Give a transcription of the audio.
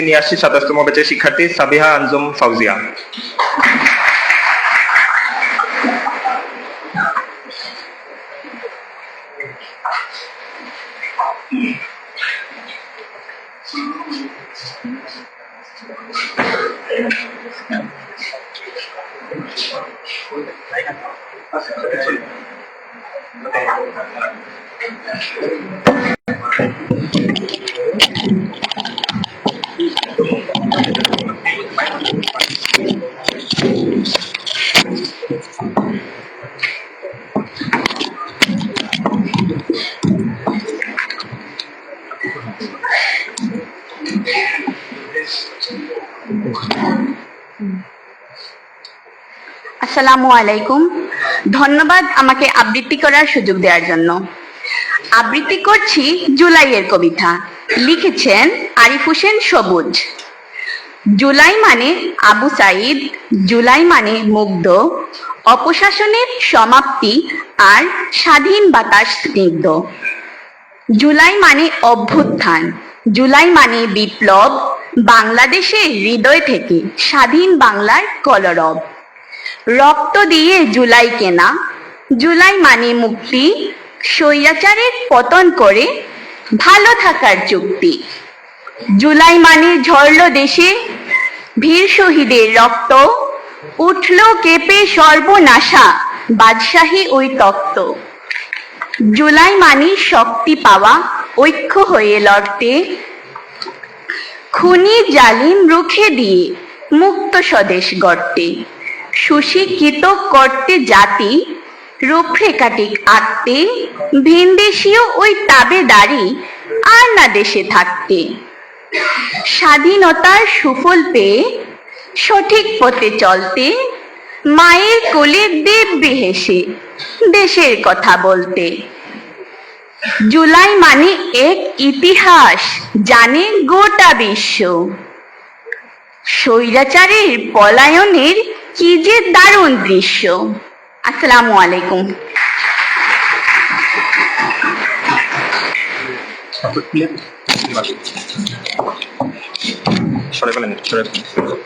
নিয়ে আসছি সাতাশতম ব্যাচের শিক্ষার্থী সাবিহা আঞ্জুম ফাউজিয়া আসসালামু আলাইকুম। ধন্যবাদ আমাকে আবৃত্তি করার সুযোগ দেওয়ার জন্য। আবৃত্তি করছি জুলাইয়ের কবিতা। লিখেছেন আরিফ হোসেন সবুজ। জুলাই মানে আবু সাইদ, জুলাই মানে মুগ্ধ। অপশাসনের সমাপ্তি আর স্বাধীন বাতাস স্নিগ্ধ জুলাই মানে অভ্যুত্থান। জুলাই মানে বিপ্লব। বাংলাদেশের হৃদয় থেকে স্বাধীন বাংলার কলরব। রক্ত দিয়ে জুলাই কেনা। জুলাই মানে মুক্তি। স্বৈরাচারের পতন করে ভালো থাকার চুক্তি। জুলাই মানে ঝরল দেশে ভীর শহীদের রক্ত। উঠল কেঁপে সর্বনাশা। বাদশাহী ওই তক্ত। জুলাই মানে শক্তি পাওয়া, ঐক্য হয়ে লড়তে, খুনি জালিম রুখে দিয়ে মুক্ত স্বদেশ গড়তে। সুশিক্ষিত করতে জাতি, রূপরেখাটিক আঁকতে, ভিনদেশীয় ওই তাবেদারি আর না দেশে থাকতে। স্বাধীনতার সুফল পেয়ে সঠিক পথে চলতে মায়ের কোলে দেববে হেসে, দেশের কথা বলতে। জুলাই মানে এক ইতিহাস, জানে গোটা বিশ্ব। স্বৈরাচারের পলায়নের কি যে দারুণ দৃশ্য। আসসালামু আলাইকুম। সরে সরে